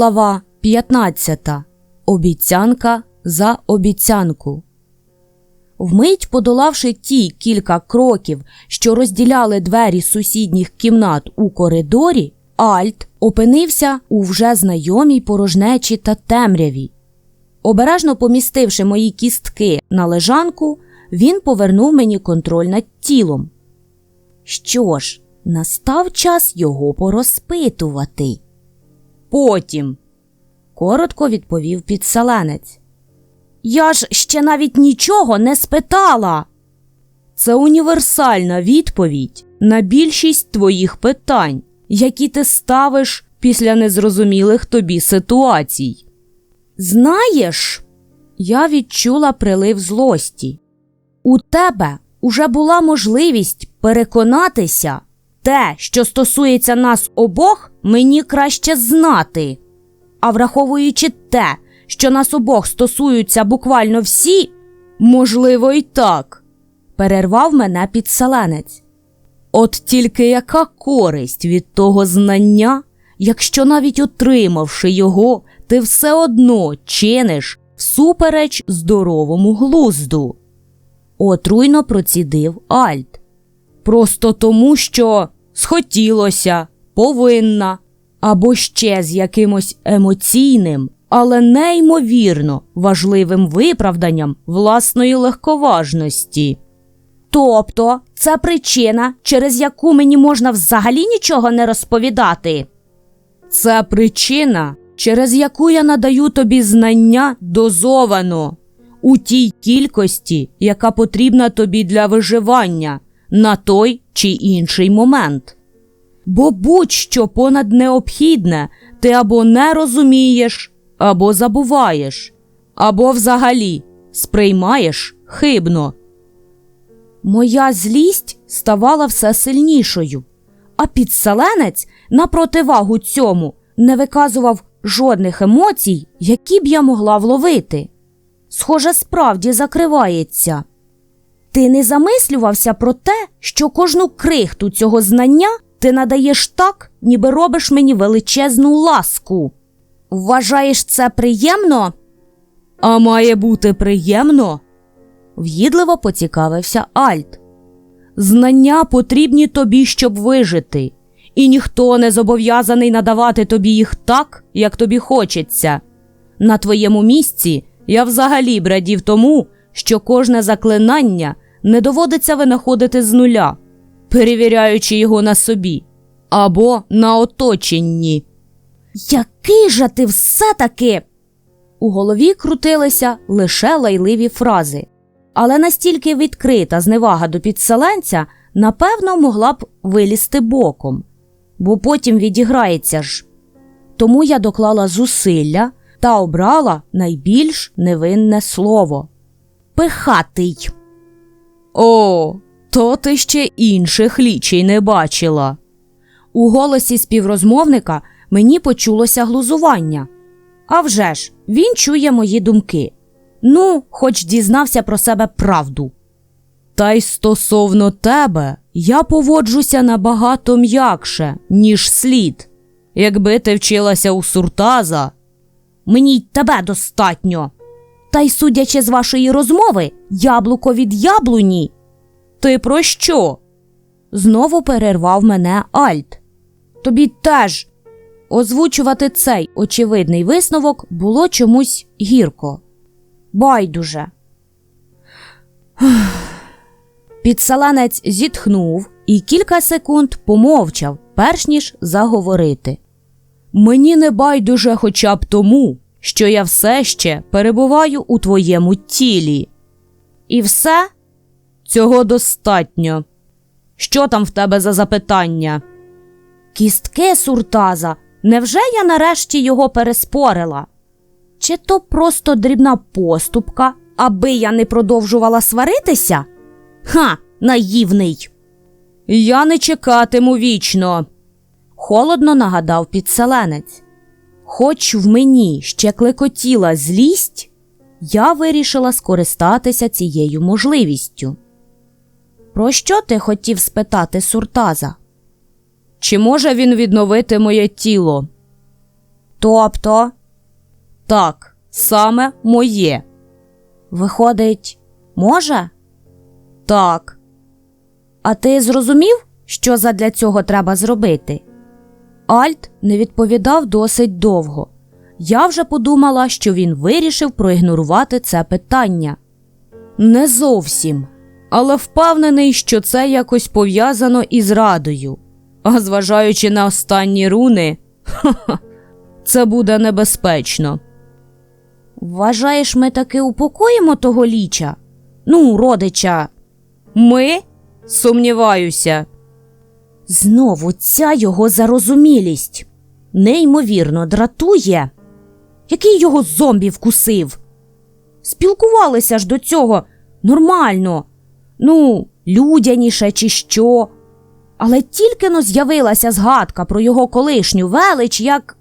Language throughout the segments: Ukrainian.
Глава 15. Обіцянка за обіцянку. Вмить подолавши ті кілька кроків, що розділяли двері сусідніх кімнат у коридорі, Альт опинився у вже знайомій порожнечі та темряві. Обережно помістивши мої кістки на лежанку, він повернув мені контроль над тілом. Що ж, настав час його порозпитувати. Потім, коротко відповів підселенець. Я ж ще навіть нічого не спитала. Це універсальна відповідь на більшість твоїх питань, які ти ставиш після незрозумілих тобі ситуацій. Знаєш, я відчула прилив злості. У тебе уже була можливість переконатися, те, що стосується нас обох, мені краще знати. А враховуючи те, що нас обох стосуються буквально всі, можливо, і так, перервав мене підселенець. От тільки яка користь від того знання, якщо навіть отримавши його, ти все одно чиниш всупереч здоровому глузду. Отруйно процідив Альт. Просто тому, що схотілося, повинна, або ще з якимось емоційним, але неймовірно важливим виправданням власної легковажності. Тобто це причина, через яку мені можна взагалі нічого не розповідати. Це причина, через яку я надаю тобі знання дозовано, у тій кількості, яка потрібна тобі для виживання на той чи інший момент. Бо будь-що понад необхідне ти або не розумієш, або забуваєш, або взагалі сприймаєш хибно. Моя злість ставала все сильнішою, а підселенець на противагу цьому не виказував жодних емоцій, які б я могла вловити. Схоже, справді закривається. Ти не замислювався про те, що кожну крихту цього знання ти надаєш так, ніби робиш мені величезну ласку. Вважаєш це приємно? А має бути приємно? в'їдливо поцікавився Альт. Знання потрібні тобі, щоб вижити, і ніхто не зобов'язаний надавати тобі їх так, як тобі хочеться. На твоєму місці я взагалі б радів тому, що кожне заклинання не доводиться винаходити з нуля, перевіряючи його на собі або на оточенні. Який же ти все-таки? У голові крутилися лише лайливі фрази, але настільки відкрита зневага до підселенця, напевно, могла б вилізти боком, бо потім відіграється ж. Тому я доклала зусилля та обрала найбільш невинне слово пихатий. О, то ти ще інших лічей не бачила. У голосі співрозмовника мені почулося глузування. А вже ж, він чує мої думки. Ну, хоч дізнався про себе правду. Та й стосовно тебе я поводжуся набагато м'якше, ніж слід. Якби ти вчилася у суртаза. Мені й тебе достатньо. Та й судячи з вашої розмови, яблуко від яблуні. Ти про що? Знову перервав мене Альт. Тобі теж. Озвучувати цей очевидний висновок було чомусь гірко. Байдуже. Підселенець зітхнув і кілька секунд помовчав, перш ніж заговорити. Мені не байдуже хоча б тому, що я все ще перебуваю у твоєму тілі. І все цього достатньо. Що там в тебе за запитання? Кістки суртаза. Невже я нарешті його переспорила? Чи то просто дрібна поступка, аби я не продовжувала сваритися? Ха, наївний. Я не чекатиму вічно, холодно нагадав підселенець. Хоч в мені ще клекотіла злість, я вирішила скористатися цією можливістю. Про що ти хотів спитати суртаза? Чи може він відновити моє тіло? Тобто? Так, саме моє. Виходить, може? Так. А ти зрозумів, що задля цього треба зробити? Альт не відповідав досить довго. Я вже подумала, що він вирішив проігнорувати це питання. Не зовсім, але впевнений, що це якось пов'язано із радою. А зважаючи на останні руни, ха-ха, це буде небезпечно. Вважаєш, ми таки упокоїмо того ліча? Ну, родича. Ми? Сумніваюся. Знову ця його зарозумілість. Неймовірно дратує. Який його зомбі вкусив? Спілкувалися ж до цього нормально, ну, людяніше чи що. Але тільки но з'явилася згадка про його колишню велич, як.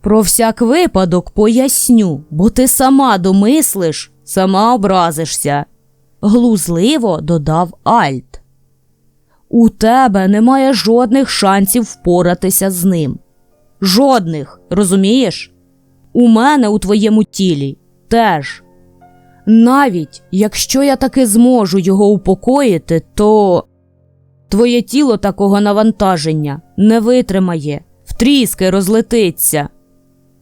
Про всяк випадок поясню, бо ти сама домислиш, сама образишся, глузливо додав Альт. У тебе немає жодних шансів впоратися з ним. Жодних, розумієш? У мене у твоєму тілі теж. Навіть якщо я таки зможу його упокоїти, то твоє тіло такого навантаження не витримає, втріски розлетиться.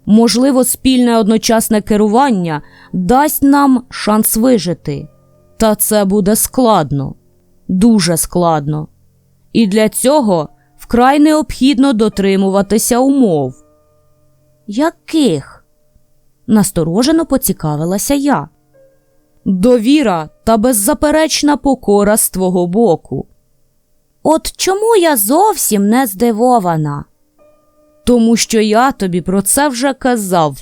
Можливо, спільне одночасне керування дасть нам шанс вижити. Та це буде складно, дуже складно. І для цього вкрай необхідно дотримуватися умов. Яких? насторожено поцікавилася я. Довіра та беззаперечна покора з твого боку. От чому я зовсім не здивована? Тому що я тобі про це вже казав.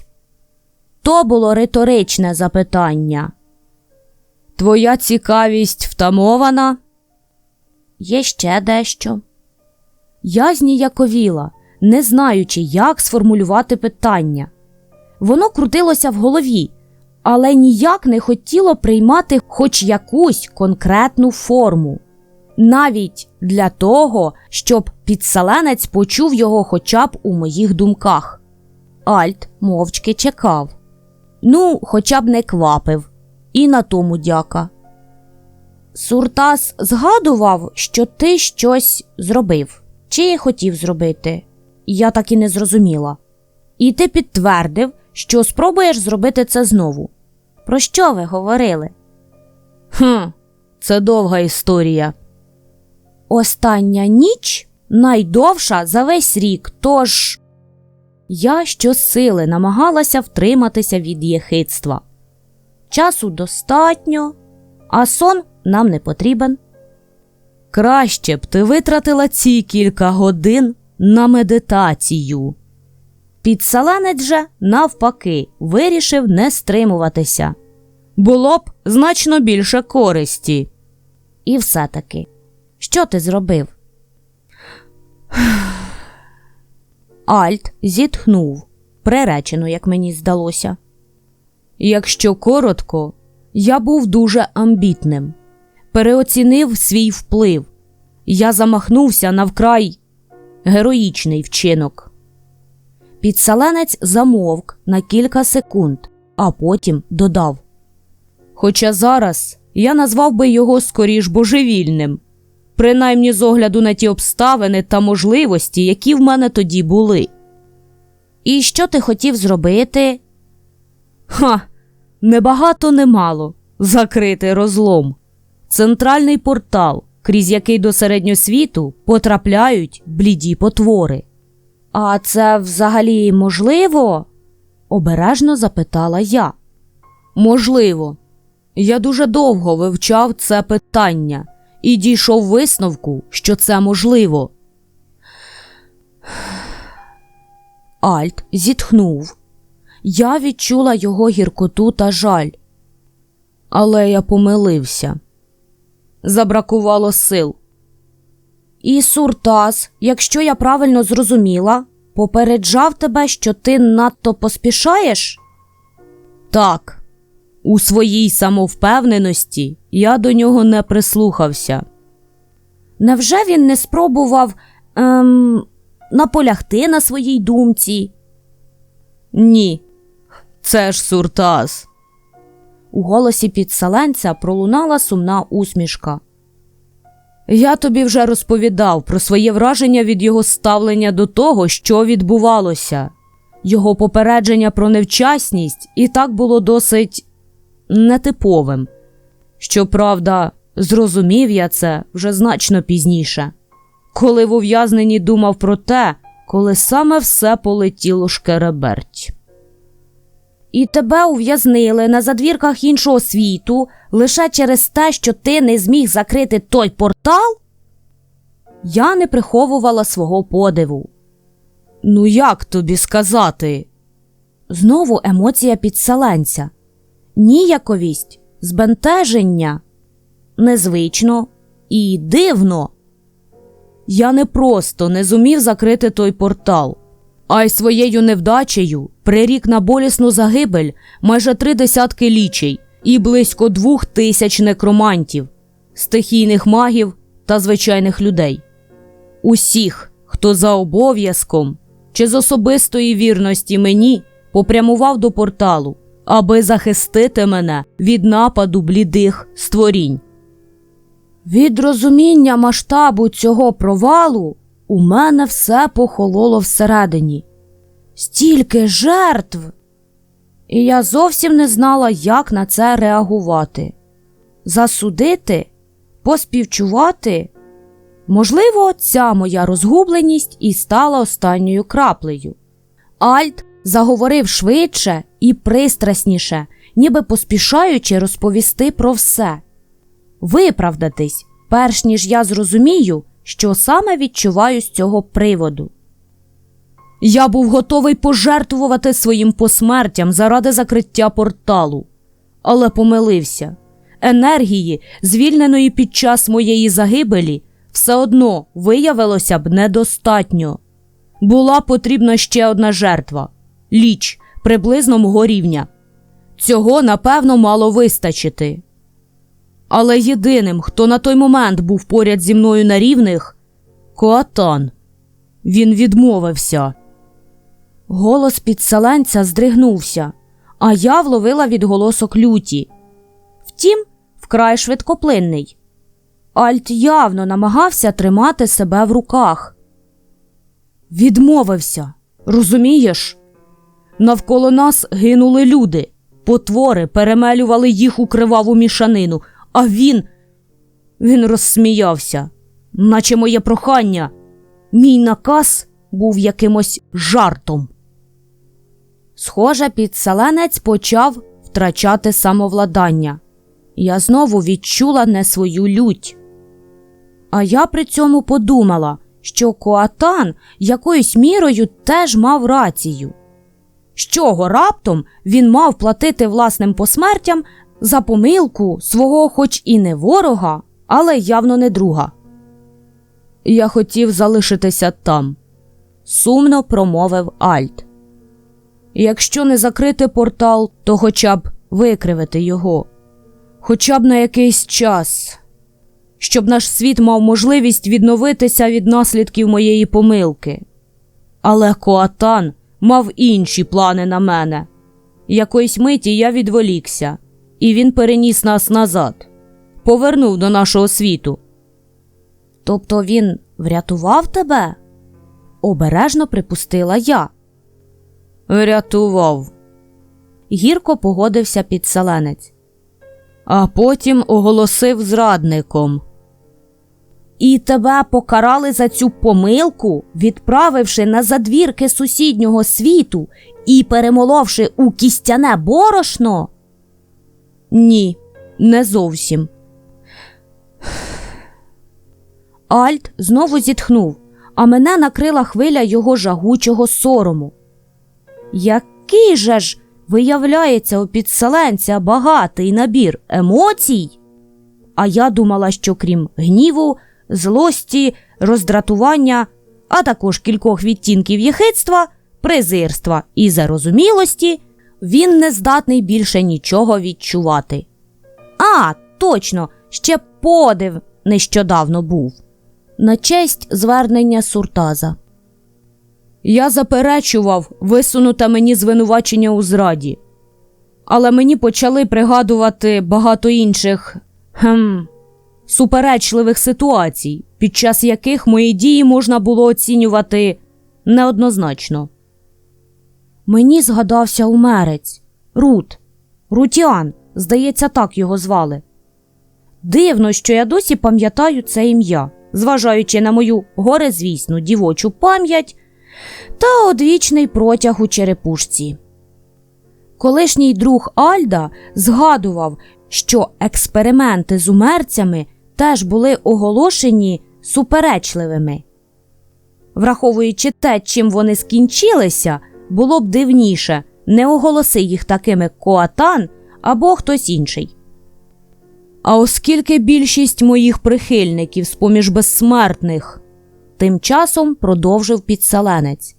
То було риторичне запитання. Твоя цікавість втамована? Є ще дещо. Я зніяковіла, не знаючи, як сформулювати питання. Воно крутилося в голові, але ніяк не хотіло приймати хоч якусь конкретну форму. Навіть для того, щоб підселенець почув його хоча б у моїх думках. Альт мовчки чекав. Ну, хоча б не квапив, і на тому дяка. Суртас згадував, що ти щось зробив чи хотів зробити. Я так і не зрозуміла. І ти підтвердив, що спробуєш зробити це знову. Про що ви говорили? Хм, це довга історія. Остання ніч найдовша за весь рік, тож я щосили намагалася втриматися від єхидства. Часу достатньо, а сон нам не потрібен. Краще б ти витратила ці кілька годин на медитацію. Підселенець же, навпаки, вирішив не стримуватися. Було б значно більше користі. І все таки, що ти зробив? Альт зітхнув, приречено, як мені здалося. Якщо коротко, я був дуже амбітним, переоцінив свій вплив. Я замахнувся на вкрай героїчний вчинок. Підселенець замовк на кілька секунд, а потім додав. Хоча зараз я назвав би його скоріш божевільним, принаймні з огляду на ті обставини та можливості, які в мене тоді були. І що ти хотів зробити? Ха, небагато немало. Закрити розлом. Центральний портал, крізь який до середньосвіту потрапляють бліді потвори. А це взагалі можливо? обережно запитала я. Можливо. Я дуже довго вивчав це питання і дійшов висновку, що це можливо. Альт зітхнув. Я відчула його гіркоту та жаль. Але я помилився. Забракувало сил. І Суртас, якщо я правильно зрозуміла, попереджав тебе, що ти надто поспішаєш? Так, у своїй самовпевненості я до нього не прислухався. Невже він не спробував ем, наполягти на своїй думці? Ні, це ж Суртас. У голосі підселенця пролунала сумна усмішка. Я тобі вже розповідав про своє враження від його ставлення до того, що відбувалося. Його попередження про невчасність і так було досить нетиповим. Щоправда, зрозумів я це вже значно пізніше, коли в ув'язненні думав про те, коли саме все полетіло шкереберть. І тебе ув'язнили на задвірках іншого світу лише через те, що ти не зміг закрити той портал? Я не приховувала свого подиву. Ну, як тобі сказати? Знову емоція підселенця. Ніяковість, збентеження. Незвично і дивно. Я не просто не зумів закрити той портал, а й своєю невдачею прирік на болісну загибель майже три десятки лічей і близько двох тисяч некромантів, стихійних магів та звичайних людей. Усіх, хто за обов'язком чи з особистої вірності мені попрямував до порталу, аби захистити мене від нападу блідих створінь. Від розуміння масштабу цього провалу у мене все похололо всередині. Стільки жертв. І я зовсім не знала, як на це реагувати. Засудити, поспівчувати. Можливо, ця моя розгубленість і стала останньою краплею. Альт заговорив швидше і пристрасніше, ніби поспішаючи розповісти про все виправдатись, перш ніж я зрозумію, що саме відчуваю з цього приводу. Я був готовий пожертвувати своїм посмертям заради закриття порталу, але помилився. Енергії, звільненої під час моєї загибелі, все одно виявилося б недостатньо. Була потрібна ще одна жертва ліч приблизно мого рівня. Цього напевно мало вистачити. Але єдиним, хто на той момент був поряд зі мною на рівних Коатан. Він відмовився. Голос підселенця здригнувся, а я вловила відголосок люті. Втім, вкрай швидкоплинний. Альт явно намагався тримати себе в руках. Відмовився, розумієш? Навколо нас гинули люди, потвори перемелювали їх у криваву мішанину, а він. Він розсміявся, наче моє прохання. Мій наказ був якимось жартом. Схоже, підселенець почав втрачати самовладання. Я знову відчула не свою лють. А я при цьому подумала, що Коатан якоюсь мірою теж мав рацію. З чого раптом він мав платити власним посмертям за помилку свого, хоч і не ворога, але явно не друга. Я хотів залишитися там, сумно промовив Альт. Якщо не закрити портал, то хоча б викривити його, хоча б на якийсь час, щоб наш світ мав можливість відновитися від наслідків моєї помилки. Але Коатан мав інші плани на мене. Якоїсь миті я відволікся, і він переніс нас назад, повернув до нашого світу. Тобто він врятував тебе? обережно припустила я. Врятував. Гірко погодився підселенець. А потім оголосив зрадником. І тебе покарали за цю помилку, відправивши на задвірки сусіднього світу і перемоловши у кістяне борошно? Ні, не зовсім. Альт знову зітхнув, а мене накрила хвиля його жагучого сорому. Який же ж виявляється у підселенця багатий набір емоцій? А я думала, що крім гніву, злості, роздратування, а також кількох відтінків єхидства, презирства і зарозумілості, він не здатний більше нічого відчувати. А, точно, ще подив нещодавно був. На честь звернення Суртаза. Я заперечував висунуте мені звинувачення у зраді, але мені почали пригадувати багато інших хм, суперечливих ситуацій, під час яких мої дії можна було оцінювати неоднозначно. Мені згадався умерець Рут, Рутіан, здається, так його звали. Дивно, що я досі пам'ятаю це ім'я, зважаючи на мою горезвісну дівочу пам'ять та одвічний протяг у черепушці. Колишній друг Альда згадував, що експерименти з умерцями теж були оголошені суперечливими. Враховуючи те, чим вони скінчилися, було б дивніше не оголоси їх такими Коатан або хтось інший. А оскільки більшість моїх прихильників з поміж безсмертних, тим часом продовжив підселенець.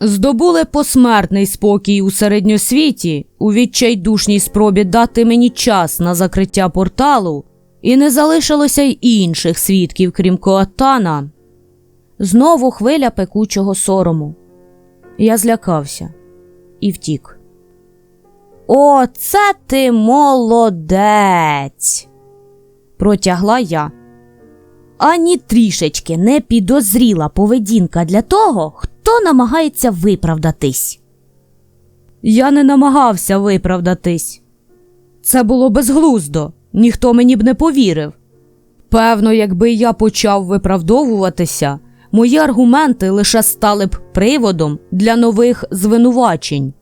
Здобули посмертний спокій у середньосвіті у відчайдушній спробі дати мені час на закриття порталу, і не залишилося й інших свідків, крім Коатана. Знову хвиля пекучого сорому. Я злякався і втік. О, це ти молодець, протягла я. Ані трішечки не підозріла поведінка для того, хто намагається виправдатись. Я не намагався виправдатись. Це було безглуздо, ніхто мені б не повірив. Певно, якби я почав виправдовуватися, мої аргументи лише стали б приводом для нових звинувачень.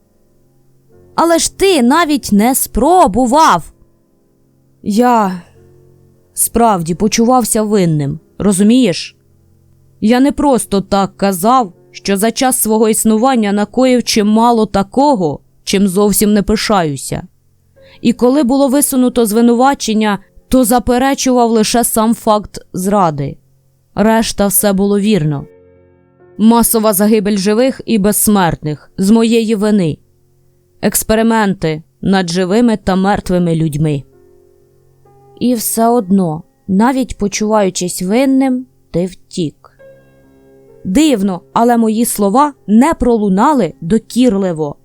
Але ж ти навіть не спробував. Я справді почувався винним, розумієш? Я не просто так казав, що за час свого існування накоїв чимало такого, чим зовсім не пишаюся. І коли було висунуто звинувачення, то заперечував лише сам факт зради. Решта все було вірно. Масова загибель живих і безсмертних з моєї вини, експерименти над живими та мертвими людьми. І все одно, навіть почуваючись винним, ти втік. Дивно, але мої слова не пролунали докірливо.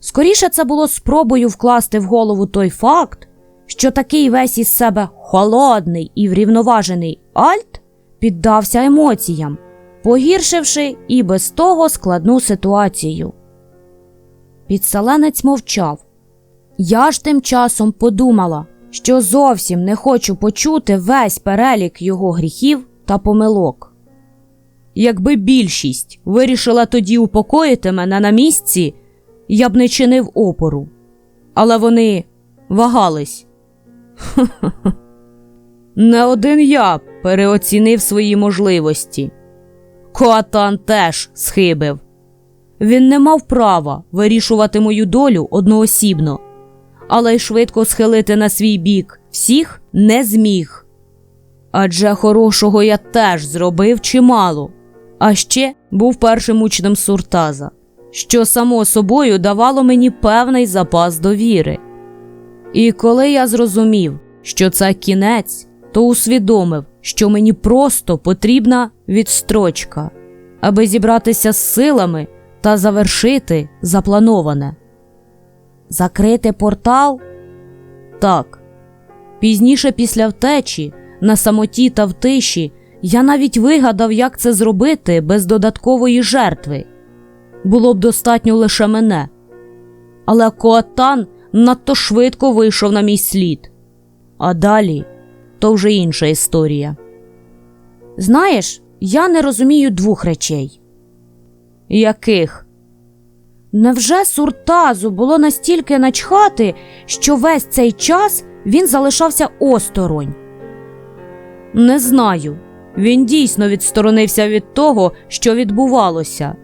Скоріше це було спробою вкласти в голову той факт, що такий весь із себе холодний і врівноважений Альт піддався емоціям, погіршивши і без того складну ситуацію. Підселенець мовчав. Я ж тим часом подумала, що зовсім не хочу почути весь перелік його гріхів та помилок. Якби більшість вирішила тоді упокоїти мене на місці, я б не чинив опору. Але вони вагались. Не один я переоцінив свої можливості. Коатан теж схибив. Він не мав права вирішувати мою долю одноосібно, але й швидко схилити на свій бік всіх не зміг. Адже хорошого я теж зробив чимало, а ще був першим учнем Суртаза, що само собою давало мені певний запас довіри. І коли я зрозумів, що це кінець, то усвідомив, що мені просто потрібна відстрочка, аби зібратися з силами та завершити заплановане. Закрити портал? Так. Пізніше після втечі, на самоті та в тиші, я навіть вигадав, як це зробити без додаткової жертви. Було б достатньо лише мене. Але Коатан надто швидко вийшов на мій слід. А далі то вже інша історія. Знаєш, я не розумію двох речей. Яких? Невже Суртазу було настільки начхати, що весь цей час він залишався осторонь? Не знаю. Він дійсно відсторонився від того, що відбувалося.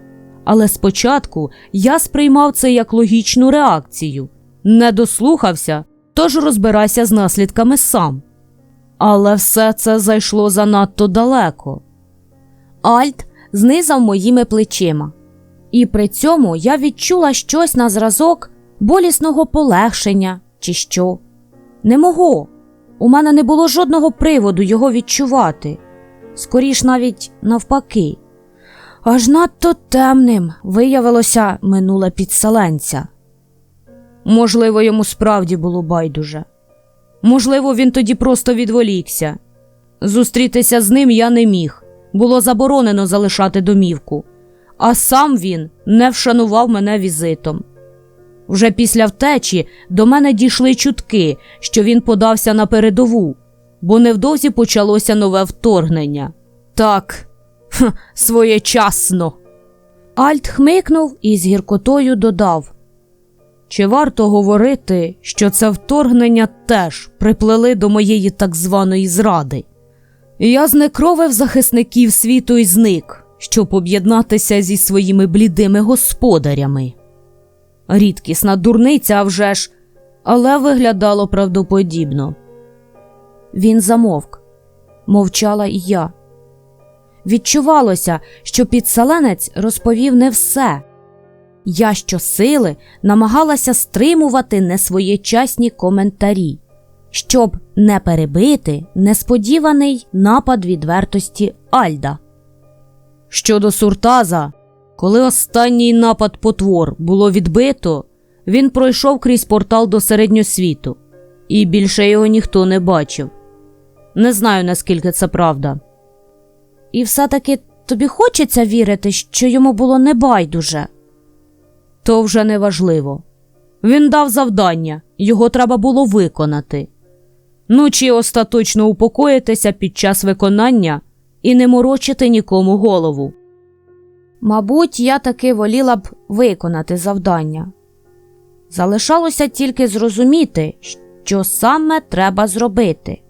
Але спочатку я сприймав це як логічну реакцію, не дослухався, тож розбирайся з наслідками сам. Але все це зайшло занадто далеко. Альт знизав моїми плечима, і при цьому я відчула щось на зразок болісного полегшення, чи що. Не мого. У мене не було жодного приводу його відчувати, скоріш навіть навпаки. Аж надто темним виявилося минуле підселенця. Можливо, йому справді було байдуже. Можливо, він тоді просто відволікся. Зустрітися з ним я не міг, було заборонено залишати домівку, а сам він не вшанував мене візитом. Вже після втечі до мене дійшли чутки, що він подався на передову, бо невдовзі почалося нове вторгнення. Так, хм, своєчасно. Альт хмикнув і з гіркотою додав. Чи варто говорити, що це вторгнення теж приплели до моєї так званої зради? Я знекровив захисників світу і зник, щоб об'єднатися зі своїми блідими господарями. Рідкісна дурниця, вже ж, але виглядало правдоподібно. Він замовк, мовчала і я. Відчувалося, що підселенець розповів не все. Я щосили намагалася стримувати несвоєчасні коментарі, щоб не перебити несподіваний напад відвертості Альда. Щодо Суртаза, коли останній напад потвор було відбито, він пройшов крізь портал до середньосвіту, і більше його ніхто не бачив. Не знаю, наскільки це правда. І все-таки тобі хочеться вірити, що йому було небайдуже. То вже не важливо. Він дав завдання, його треба було виконати. Ну чи остаточно упокоїтися під час виконання і не морочити нікому голову. Мабуть, я таки воліла б виконати завдання. Залишалося тільки зрозуміти, що саме треба зробити.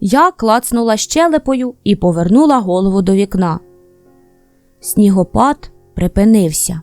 Я клацнула щелепою і повернула голову до вікна. Снігопад припинився.